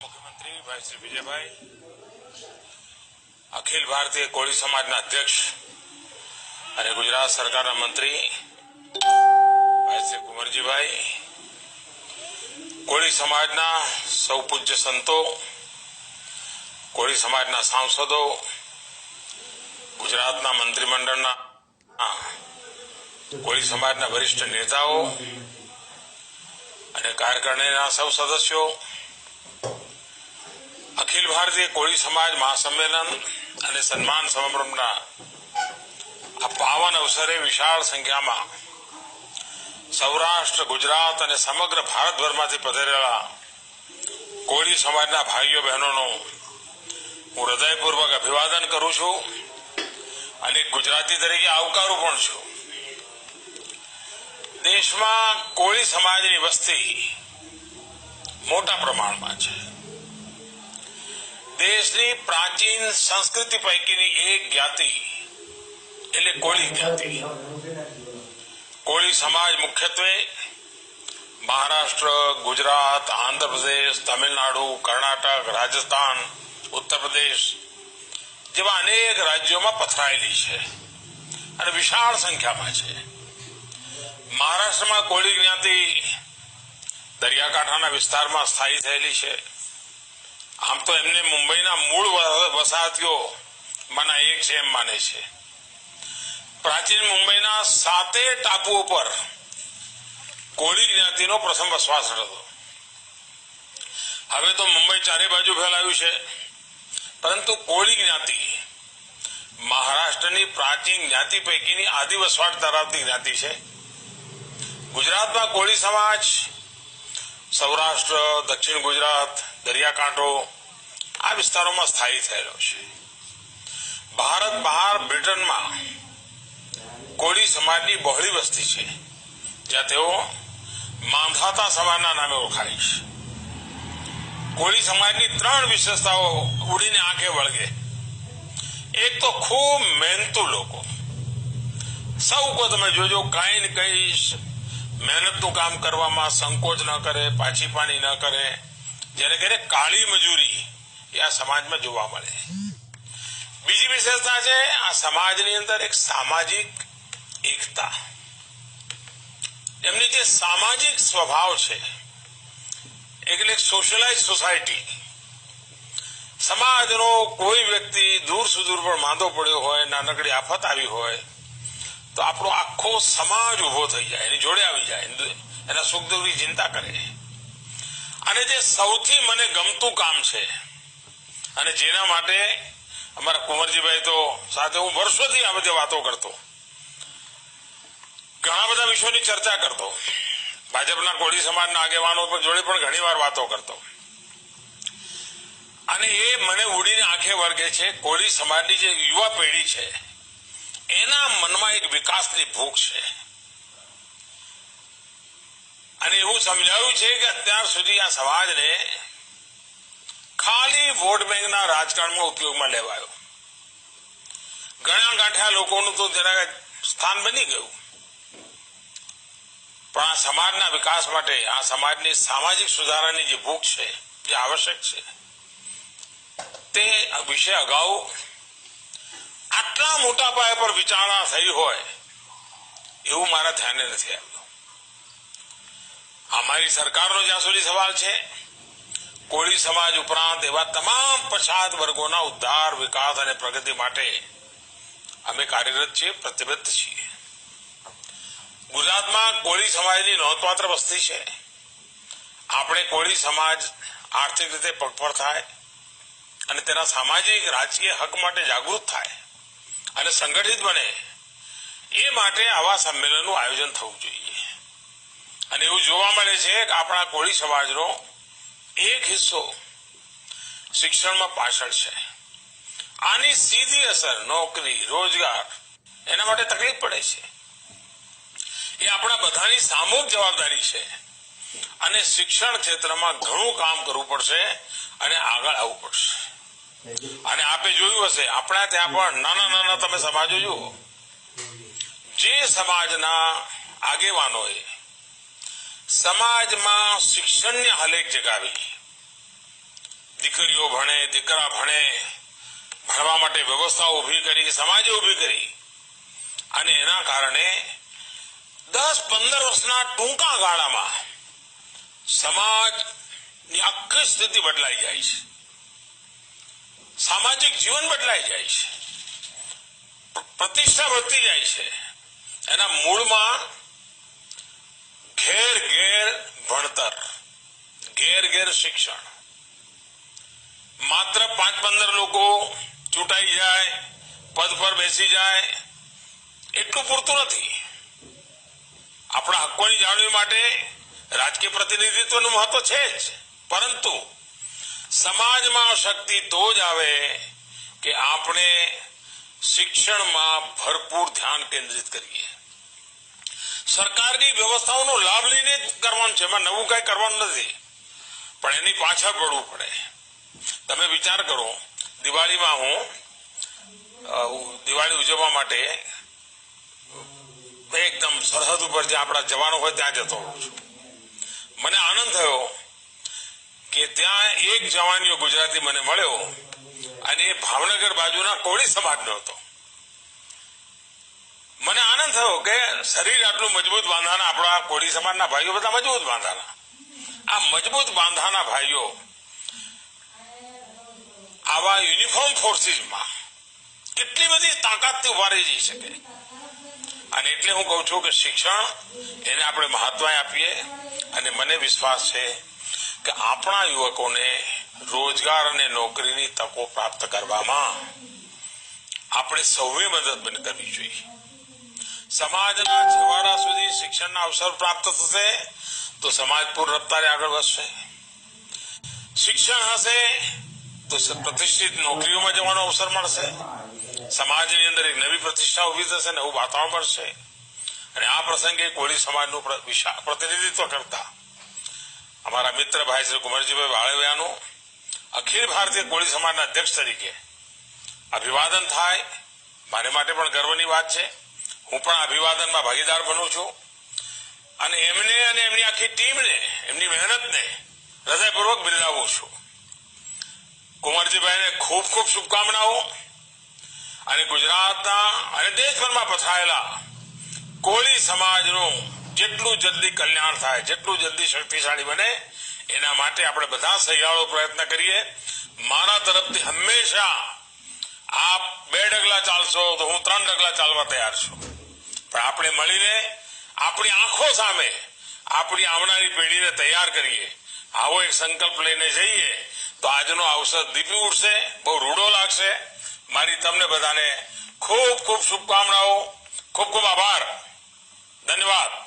મુખ્યમંત્રી ભાઈ શ્રી વિજયભાઈ, અખિલ ભારતીય કોળી સમાજના અધ્યક્ષ અને ગુજરાત સરકારના મંત્રી ભાઈ શ્રી કુંવરજીભાઈ, કોળી સમાજના સૌ પૂજ્ય સંતો, કોળી સમાજના સાંસદો, ગુજરાતના મંત્રીમંડળના કોળી સમાજના વરિષ્ઠ નેતાઓ અને કાર્યકારિણીના સૌ સદસ્યો અખિલ ભારતીય કોળી સમાજ મહાસંમેલન અને સન્માન સમારંભના આ પાવન અવસરે વિશાળ સંખ્યામાં સૌરાષ્ટ્ર, ગુજરાત અને સમગ્ર ભારતભરમાંથી પધારેલા કોળી સમાજના ભાઈઓ, બહેનોનું હું હૃદયપૂર્વક અભિવાદન કરું છું અને ગુજરાતી તરીકે આવકારું પણ છું. દેશમાં કોળી સમાજની વસ્તી મોટા પ્રમાણમાં છે. દેશની પ્રાચીન સંસ્કૃતિ પૈકીની એક જ્ઞાતિ, એટલે કોળી જ્ઞાતિ. કોળી સમાજ મુખ્યત્વે મહારાષ્ટ્ર, ગુજરાત, આંધ્રપ્રદેશ, તમિલનાડુ, કર્ણાટક, રાજસ્થાન ઉત્તર પ્રદેશ જેવા અનેક રાજ્યોમાં પથરાયેલી છે અને વિશાળ સંખ્યામાં છે. મહારાષ્ટ્રમાં કોળી જ્ઞાતિ દરિયાકાંઠાના વિસ્તારમાં સ્થાયી થયેલી છે. આમ તો એમને મુંબઈના મૂળ વસાહતીઓ માના એક છે એમ માને છે. પ્રાચીન મુંબઈના સાતે ટાપુઓ પર કોળી જ્ઞાતિનો પ્રથમ વસવાસ હતો હવે તો મુંબઈ ચારે બાજુ ફેલાયું છે. પરંતુ કોળી જ્ઞાતિ મહારાષ્ટ્રની પ્રાચીન જ્ઞાતિ પૈકીની આદિ વસવાટ ધરાવતી જ્ઞાતિ છે. ગુજરાતમાં કોળી સમાજ, સૌરાષ્ટ્ર, દક્ષિણ ગુજરાત દરિયાકાંઠો આ વિસ્તારોમાં સ્થાયી થયેલો છે. ભારત બહાર બ્રિટનમાં કોળી સમાજની બહોળી વસ્તી છે, જ્યાં તેઓ માંધાતા સમાજના નામે ઓળખાય છે. કોળી સમાજની ત્રણ વિશેષતાઓ ઉડીને આંખે વળગે. એક તો ખૂબ મહેનતુ લોકો. સૌ કોઈ તમે જોજો, કાંઈ ને કઈ મહેનતનું કામ કરવામાં સંકોચ ન કરે, પાછી પાણી ન કરે. જેને કહે કાળી મજૂરી એ આ સમાજમાં જોવા મળે બીજી વિશેષતા છે, આ સમાજની અંદર એક સામાજિક એકતા. એમની જે સામાજિક સ્વભાવ છે, એટલે સોશિયલાઇઝ સોસાયટી સમાજનો કોઈ વ્યક્તિ દૂર સુદૂર પર માંદો પડ્યો હોય, નાનકડી આફત આવી હોય, તો આપણો આખો સમાજ ઊભો થઈ જાય, એની જોડે આવી જાય, એના સુખ દુઃખની ચિંતા કરે. અને જે સૌથી મને ગમતું કામ છે, અને જેના માટે અમારા કુંવરજીભાઈ તો સાથે હું વર્ષોથી આ બધી વાતો કરતો. ઘણા બધા વિષયોની ચર્ચા કરતો. ભાજપના કોળી સમાજના આગેવાનો જોડે પણ ઘણી વાર વાતો કરતો. અને એ મને ઉડીને આંખે વર્ગે છે, કોળી સમાજની જે યુવા પેઢી છે, એના મનમાં એક વિકાસની ભૂખ છે. અને એવું સમજાયું છે કે અત્યાર સુધી આ સમાજને ખાલી વોટ બેંકના રાજકારણમાં ઉપયોગમાં લેવાયો. ઘણા ગાંઠ્યા લોકોનું તો જરા સ્થાન બની ગયું. પણ આ સમાજના વિકાસ માટે, આ સમાજની સામાજિક સુધારાની જે ભૂખ છે, જે આવશ્યક છે, તે વિશે અગાઉ આટલા મોટા પાયા પર વિચારણા થઈ હોય, એવું મારા ધ્યાને નથી આવ્યું. અમારી સરકારનો જ્યાં સુધી સવાલ છે, કોળી સમાજ ઉપરાંત એવા તમામ પછાત વર્ગોના ઉદ્ધાર, વિકાસ અને પ્રગતિ માટે અમે કાર્યરત છીએ, પ્રતિબદ્ધ છીએ. ગુજરાતમાં કોળી સમાજની નોંધપાત્ર વસ્તી છે. આપણે કોળી સમાજ આર્થિક રીતે પગભર થાય અને તેના સામાજિક, રાજકીય હક માટે જાગૃત થાય અને સંગઠિત બને, એ માટે આવા સંમેલનનું આયોજન થવું જોઈએ. અને એવું જોવા મળે છે કે આપણા કોળી સમાજનો એક હિસ્સો શિક્ષણમાં પાછળ છે. આની સીધી અસર, નોકરી, રોજગાર, એના માટે તકલીફ પડે છે. એ આપણા બધાની સામૂહિક જવાબદારી છે. અને શિક્ષણ ક્ષેત્રમાં ઘણું કામ કરવું પડશે અને આગળ આવવું પડશે. અને આપે જોયું હશે, આપણા ત્યાં પણ નાના નાના તમે સમાજો જુઓ. જે સમાજના આગેવાનોએ સમાજમાં શિક્ષણને હલેક જગાવી. દીકરીઓ ભણે, દીકરા ભણે, ભણવા માટે વ્યવસ્થા ઊભી કરી, સમાજે ઊભી કરી. અને એના કારણે દસ પંદર વર્ષના ટૂંકા ગાળામાં સમાજની આખી સ્થિતિ બદલાઈ જાય છે. સામાજિક જીવન બદલાઈ જાય છે. પ્ર- પ્રતિષ્ઠા વધતી જાય છે. એના મૂળમાં ઘેર ઘેર ભણતર, ઘેર ઘેર શિક્ષણ. માત્ર પાંચ પંદર લોકો ચૂંટાઈ જાય, પદ પર બેસી જાય, એટલું પૂરતું નથી. આપણા હક્કોની જાળવણી માટે રાજકીય પ્રતિનિધિત્વનું મહત્વ છે જ. પરંતુ સમાજમાં શક્તિ તો જ આવે કે આપણે શિક્ષણમાં ભરપૂર ધ્યાન કેન્દ્રિત કરીએ. સરકારની વ્યવસ્થાઓનો લાભ લઈને જ કરવાનું છે. એમાં નવું કઈ કરવાનું નથી. પણ એની પાછળ પડવું પડે. તમે વિચાર કરો, દિવાળીમાં હું દિવાળી ઉજવવા માટે એકદમ સરહદ ઉપર જે આપણા જવાનો હોય ત્યાં જતો હોઉં છું. મને આનંદ થયો કે ત્યાં એક જવાનીઓ ગુજરાતી મને મળ્યો અને એ ભાવનગર બાજુના કોળી સમાજનો હતો. મને આનંદ થયો કે શરીર આટલું મજબૂત બાંધાના આપણા કોળી સમાજના ભાઈઓ બધા મજબૂત બાંધાના. આ મજબૂત બાંધાના ભાઈઓ આવા યુનિફોર્મ ફોર્સીસમાં કેટલી બધી તાકાતથી ઊભા રહી જઈ શકે. અને એટલે હું કહું છું કે શિક્ષણ એને આપણે મહત્વ આપીએ અને મને વિશ્વાસ છે કે આપણા યુવકોને રોજગાર અને નોકરીની તકો પ્રાપ્ત કરવામાં આપણે સૌએ મદદ કરવી જોઈએ. સમાજના છેવાડા સુધી શિક્ષણના અવસર પ્રાપ્ત થશે, તો સમાજ પૂર્ણ રફતારે આગળ વધશે. શિક્ષણ હશે, તો પ્રતિષ્ઠિત નોકરીઓમાં જવાનો અવસર મળશે. સમાજની અંદર એક નવી પ્રતિષ્ઠા ઊભી થશે નવું વાતાવરણ મળશે અને આ પ્રસંગે કોળી સમાજનું પ્રતિનિધિત્વ કરતા અમારા મિત્ર ભાઈ શ્રી કુંવરજીભાઈ વાળવિયાનું અખિલ ભારતીય કોળી સમાજના અધ્યક્ષ તરીકે અભિવાદન થાય. મારે માટે પણ ગર્વની વાત છે. હું પણ અભિવાદનમાં ભાગીદાર બનું છું. અને એમને અને એમની આખી ટીમને, એમની મહેનતને હૃદયપૂર્વક બિરદાવું છું. કુંવરજીભાઈને ખૂબ ખૂબ શુભકામનાઓ. અને ગુજરાતના અને દેશભરમાં પથરાયેલા કોળી સમાજનું જેટલું જલ્દી કલ્યાણ થાય, જેટલું જલ્દી શક્તિશાળી બને, એના માટે આપણે બધા સહિયાળો પ્રયત્ન કરીએ. મારા તરફથી હંમેશા આપ બે ડગલા ચાલશો તો હું ત્રણ ડગલા ચાલવા તૈયાર છું. પણ આપણે મળીને આપણી આંખો સામે આપણી આવનારી પેઢીને તૈયાર કરીએ. આવો એક સંકલ્પ લઈને જઈએ તો આજનો અવસર દીપી ઉઠશે બહુ રૂડો લાગશે. મારી તમને બધાને ખૂબ ખૂબ શુભકામનાઓ, ખૂબ ખૂબ આભાર. ધન્યવાદ.